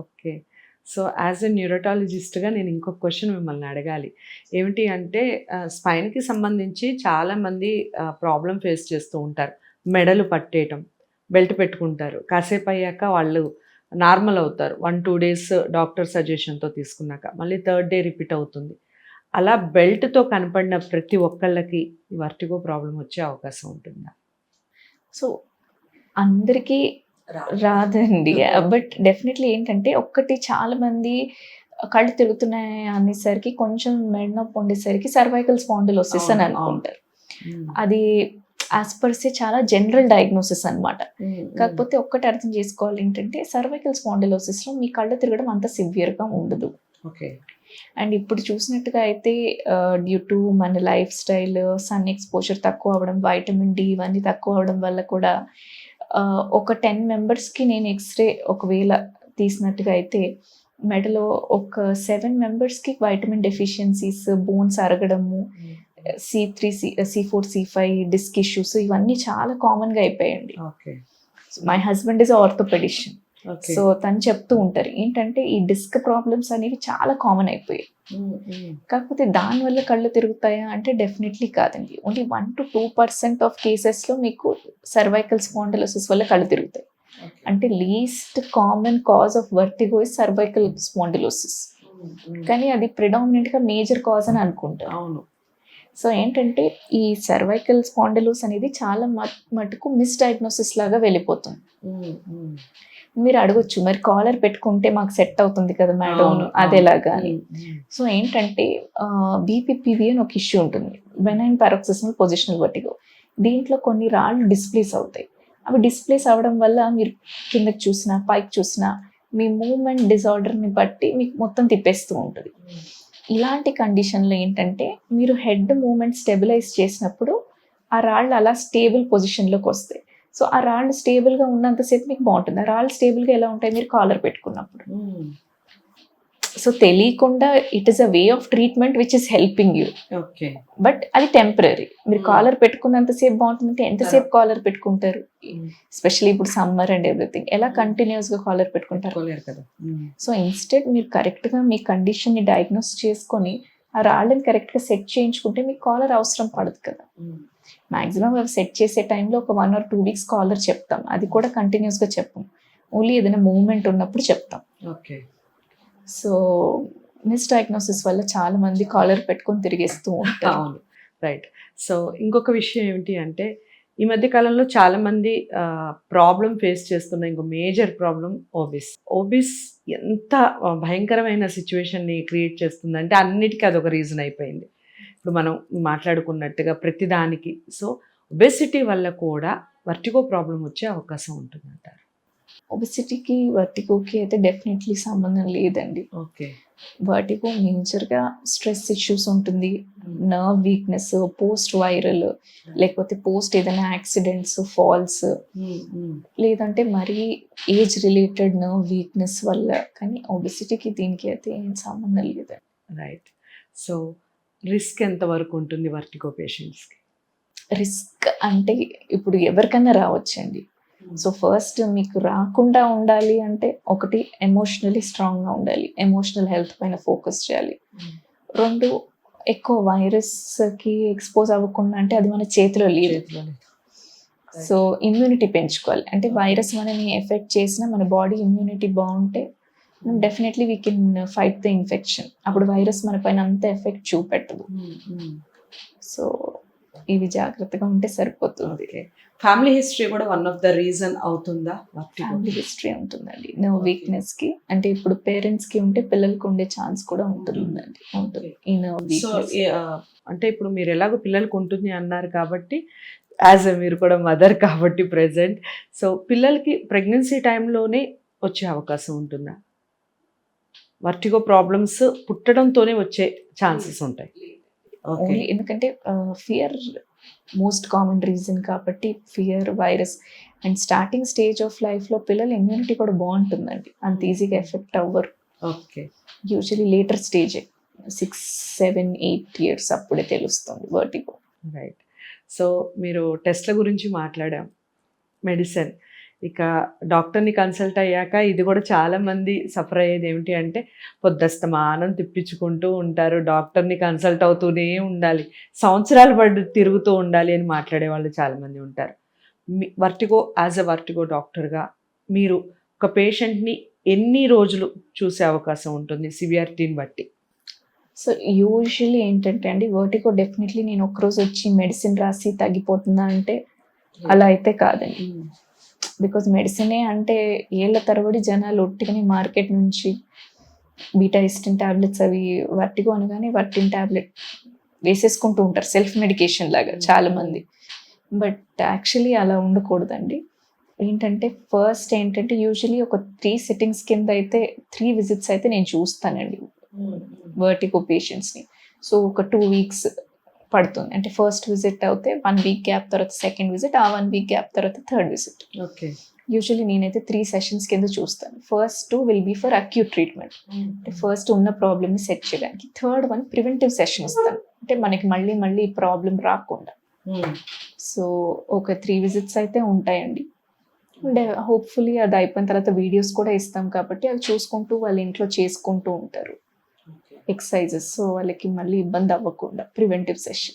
Okay. So as a న్యూరటాలజిస్ట్గా నేను ఇంకొక క్వశ్చన్ మిమ్మల్ని అడగాలి. ఏమిటి అంటే స్పైన్కి సంబంధించి చాలామంది ప్రాబ్లం ఫేస్ చేస్తూ ఉంటారు. మెడలు పట్టేయటం బెల్ట్ పెట్టుకుంటారు. కాసేపు అయ్యాక వాళ్ళు నార్మల్ అవుతారు. వన్ టూ డేస్ డాక్టర్ సజెషన్తో తీసుకున్నాక. మళ్ళీ థర్డ్ డే రిపీట్ అవుతుంది. అలా బెల్ట్తో కనపడిన ప్రతి ఒక్కళ్ళకి వర్టిగో ప్రాబ్లం వచ్చే అవకాశం ఉంటుందా? సో అందరికీ రాదండి. బట్ డెఫినెట్లీ ఏంటంటే ఒక్కటి చాలా మంది కళ్ళు తిరుగుతున్నాయి అనేసరికి కొంచెం మెడ నొప్పి ఉండేసరికి సర్వైకల్ స్పాండిలోసిస్ అని అవును, అవును. అనుకుంటారు. అది యాజ్ పర్ సే చాలా జనరల్ డయాగ్నోసిస్ అన్నమాట. కాకపోతే ఒక్కటి అర్థం చేసుకోవాలి ఏంటంటే సర్వైకల్ స్పాండిలోసిస్లో మీ కళ్ళు తిరగడం అంత సివియర్గా ఉండదు. ఓకే. అండ్ ఇప్పుడు చూసినట్టుగా అయితే డ్యూ టు మన లైఫ్ స్టైల్ సన్ ఎక్స్పోజర్ తక్కువ అవ్వడం వైటమిన్ డి ఇవన్నీ తక్కువ అవ్వడం వల్ల కూడా ఒక టెన్ మెంబర్స్కి నేను ఎక్స్రే ఒకవేళ తీసినట్టుగా అయితే మెడలో ఒక సెవెన్ మెంబర్స్కి vitamin deficiencies bones అరగడము C three C C four C five disc issues ఇవన్నీ చాలా కామన్గా అయిపోయాయండి. Okay. My husband is orthopaedician okay so తను చెప్తూ ఉంటారు ఏంటంటే ఈ డిస్క్ ప్రాబ్లమ్స్ అనేవి చాలా కామన్ అయిపోయాయి. కాకపోతే దానివల్ల కళ్ళు తిరుగుతాయా అంటే డెఫినెట్లీ కాదండి. Only one to two percent of కేసెస్లో మీకు సర్వైకల్ స్పాండిలోసిస్ వల్ల కళ్ళు తిరుగుతాయి. అంటే least common cause of vertigo is cervical spondylosis. కానీ అది ప్రిడామినెంట్గా మేజర్ కాజ్ అని అనుకుంటారు. అవును. సో ఏంటంటే ఈ సర్వైకల్ స్పాండిలోస్ అనేది చాలా మట్- మటుకు మిస్ డయాగ్నోసిస్ లాగా వెళ్ళిపోతుంది. మీరు అడగొచ్చు. మరి కాలర్ పెట్టుకుంటే మాకు సెట్ అవుతుంది కదా మేడం. అదేలాగా సో ఏంటంటే బీపీపీవీ అని ఒక ఇష్యూ ఉంటుంది. బెనైన్ పారాక్సిస్మల్ పొజిషనల్ వర్టిగో దీంట్లో కొన్ని రాళ్ళు డిస్ప్లేస్ అవుతాయి. అవి డిస్ప్లేస్ అవ్వడం వల్ల మీరు కిందకి చూసినా పైకి చూసినా మీ మూమెంట్ డిజార్డర్ని బట్టి మీకు మొత్తం తిప్పేస్తూ ఉంటుంది. ఇలాంటి కండిషన్లో ఏంటంటే మీరు హెడ్ మూమెంట్ స్టెబిలైజ్ చేసినప్పుడు ఆ రాళ్ళు అలా స్టేబుల్ పొజిషన్లోకి వస్తాయి. సో ఆ రాళ్ళు స్టేబుల్గా ఉన్నంతసేపు మీకు బాగుంటుంది. ఆ రాళ్ళు స్టేబుల్గా ఎలా ఉంటాయి మీరు కాలర్ పెట్టుకున్నప్పుడు? సో తెలియకుండా it is a way of treatment which is helping you okay but అది టెంపరీ మీరు Hmm. కాలర్ పెట్టుకున్నంతసేపు బాగుంటుందంటే ఎంతసేపు కాలర్ పెట్టుకుంటారు? ఎస్పెషల్లీ ఇప్పుడు సమ్మర్ అండ్ ఎవ్రీథింగ్ ఎలా Hmm. కంటిన్యూస్గా కాలర్ పెట్టుకుంటారు? కదా. సో ఇన్స్టెడ్ మీరు కరెక్ట్గా మీ కండిషన్ని డయాగ్నోస్ చేసుకొని ఆ రాళ్ళని కరెక్ట్గా సెట్ చేయించుకుంటే మీకు కాలర్ అవసరం పడదు కదా. మాక్సిమం సెట్ చేసే టైంలో ఒక one or two weeks collar చెప్తాం. అది కూడా కంటిన్యూస్గా చెప్పం. ఓన్లీ ఏదైనా మూవ్మెంట్ ఉన్నప్పుడు చెప్తాం. ఓకే. సో మిస్ డయాగ్నోసిస్ వల్ల చాలా మంది కాలర్ పెట్టుకొని తిరిగేస్తూ ఉంటారు. అవును. రైట్. సో ఇంకొక విషయం ఏమిటి అంటే ఈ మధ్య కాలంలో చాలా మంది ప్రాబ్లం ఫేస్ చేస్తున్న ఇంకో మేజర్ ప్రాబ్లం ఓబిస్ ఓబిస్ ఎంత భయంకరమైన సిచ్యువేషన్ని క్రియేట్ చేస్తుందంటే అన్నిటికీ అదొక రీజన్ అయిపోయింది. ఇప్పుడు మనం మాట్లాడుకున్నట్టుగా ప్రతిదానికి. సో ఒబెసిటీ వల్ల కూడా వర్టిగో ప్రాబ్లం వచ్చే అవకాశం ఉంటుంది అంటారు ఒబిసిటీకి వర్టిగోకి అయితే డెఫినెట్లీ సంబంధం లేదండి. ఓకే. వర్టిగో మేజర్గా స్ట్రెస్ ఇష్యూస్ ఉంటుంది. నర్వ్ వీక్నెస్ పోస్ట్ వైరల్ లేకపోతే పోస్ట్ ఏదైనా యాక్సిడెంట్స్ ఫాల్స్ లేదంటే మరీ ఏజ్ రిలేటెడ్ నర్వ్ వీక్నెస్ వల్ల కానీ ఒబిసిటీకి దీనికి అయితే ఏం సంబంధం లేదండి. రైట్ సో రిస్క్ ఎంత వరకు ఉంటుంది వర్టిగో పేషెంట్స్కి రిస్క్ అంటే ఇప్పుడు ఎవరికైనా రావచ్చండి. సో ఫస్ట్ మీకు రాకుండా ఉండాలి అంటే ఒకటి ఎమోషనలీ స్ట్రాంగ్గా ఉండాలి. ఎమోషనల్ హెల్త్ పైన ఫోకస్ చేయాలి. రెండు ఎక్కువ వైరస్కి ఎక్స్పోజ్ అవ్వకుండా అంటే అది మన చేతిలో లేదు. సో ఇమ్యూనిటీ పెంచుకోవాలి. అంటే వైరస్ మనని ఎఫెక్ట్ చేసినా మన బాడీ ఇమ్యూనిటీ బాగుంటే definitely we can fight the infection అప్పుడు వైరస్ మన పైన అంత ఎఫెక్ట్ చూపెట్టదు. సో ఇవి జాగ్రత్తగా ఉంటే సరిపోతుంది. ఫ్యామిలీ హిస్టరీ కూడా వన్ ఆఫ్ ద రీజన్ అవుతుందా? ఫ్యామిలీ హిస్టరీ ఉంటుందండి. నర్వ్ వీక్నెస్కి అంటే ఇప్పుడు పేరెంట్స్కి ఉంటే పిల్లలకి ఉండే ఛాన్స్ కూడా ఉంటుందండి. ఉంటుంది. ఈ సో వీక్నెస్ అంటే ఇప్పుడు మీరు ఎలాగో పిల్లలకు ఉంటుంది అన్నారు కాబట్టి యాజ్ ఎ మీరు కూడా మదర్ కాబట్టి ప్రెసెంట్ సో పిల్లలకి ప్రెగ్నెన్సీ టైంలోనే వచ్చే అవకాశం ఉంటుందా? వర్టిగో ప్రాబ్లమ్స్ పుట్టడంతోనే వచ్చే ఛాన్సెస్ ఉంటాయి. ఓకే ఓన్లీ ఎందుకంటే ఫియర్ మోస్ట్ కామన్ రీజన్ కాబట్టి fear virus and starting stage of లైఫ్లో పిల్లల ఇమ్యూనిటీ కూడా బాగుంటుందండి. అంత ఈజీగా ఎఫెక్ట్ అవ్వరు. Okay. Usually later stage six seven eight years అప్పుడే తెలుస్తుంది వర్టిగో రైట్ సో మీరు టెస్ట్ల గురించి మాట్లాడాం. మెడిసిన్ ఇక డాక్టర్ని కన్సల్ట్ అయ్యాక ఇది కూడా చాలా మంది సఫర్ అయ్యేది ఏమిటి అంటే పొద్దస్తమానం తిప్పించుకుంటూ ఉంటారు. డాక్టర్ని కన్సల్ట్ అవుతూనే ఉండాలి. సంవత్సరాలు పడి తిరుగుతూ ఉండాలి అని మాట్లాడే వాళ్ళు చాలా మంది ఉంటారు. మీ వర్టిగో యాజ్ అ వర్టిగో డాక్టర్గా మీరు ఒక పేషెంట్ని ఎన్ని రోజులు చూసే అవకాశం ఉంటుంది సివియారిటీని బట్టి? సో యూజువల్లీ ఏంటంటే అండి వర్టికో డెఫినెట్లీ నేను ఒకరోజు వచ్చి మెడిసిన్ రాసి తగ్గిపోతుందా అంటే అలా అయితే కాదండి. బికాజ్ మెడిసినే అంటే ఏళ్ళ తరబడి జనాలు ఒట్టిగానే మార్కెట్ నుంచి బీటా ఇస్టిన్ టాబ్లెట్స్ అవి వర్టిగో అనగానే వర్టిన్ టాబ్లెట్ వేసేసుకుంటూ ఉంటారు. సెల్ఫ్ మెడికేషన్ లాగా చాలా మంది బట్ యాక్చువల్లీ అలా ఉండకూడదండి. ఏంటంటే ఫస్ట్ ఏంటంటే యూజువలీ ఒక త్రీ సిట్టింగ్స్ కింద అయితే త్రీ విజిట్స్ అయితే నేను చూస్తానండి. వర్టిగో పేషెంట్స్ని. సో ఒక టూ వీక్స్ పడుతుంది. అంటే ఫస్ట్ విజిట్ అవుతే వన్ వీక్ గ్యాప్ తర్వాత సెకండ్ విజిట్ ఆ వన్ వీక్ గ్యాప్ తర్వాత థర్డ్ విజిట్ ఓకే యూజువల్లీ నేనైతే త్రీ సెషన్స్ కింద చూస్తాను. First two will be for acute treatment అంటే ఫస్ట్ ఉన్న ప్రాబ్లమ్ని సెట్ చేయడానికి. థర్డ్ వన్ ప్రివెంటివ్ సెషన్ ఇస్తాను. అంటే మనకి మళ్ళీ మళ్ళీ ప్రాబ్లం రాకుండా. సో ఒక త్రీ విజిట్స్ అయితే ఉంటాయండి. అండ్ హోప్ఫుల్లీ అది అయిపోయిన తర్వాత వీడియోస్ కూడా ఇస్తాం కాబట్టి అవి చూసుకుంటూ వాళ్ళ ఇంట్లో చేసుకుంటూ ఉంటారు. ఎక్సర్సైజెస్ సో వాళ్ళకి మళ్ళీ ఇబ్బంది అవ్వకుండా ప్రివెంటివ్ సెషన్.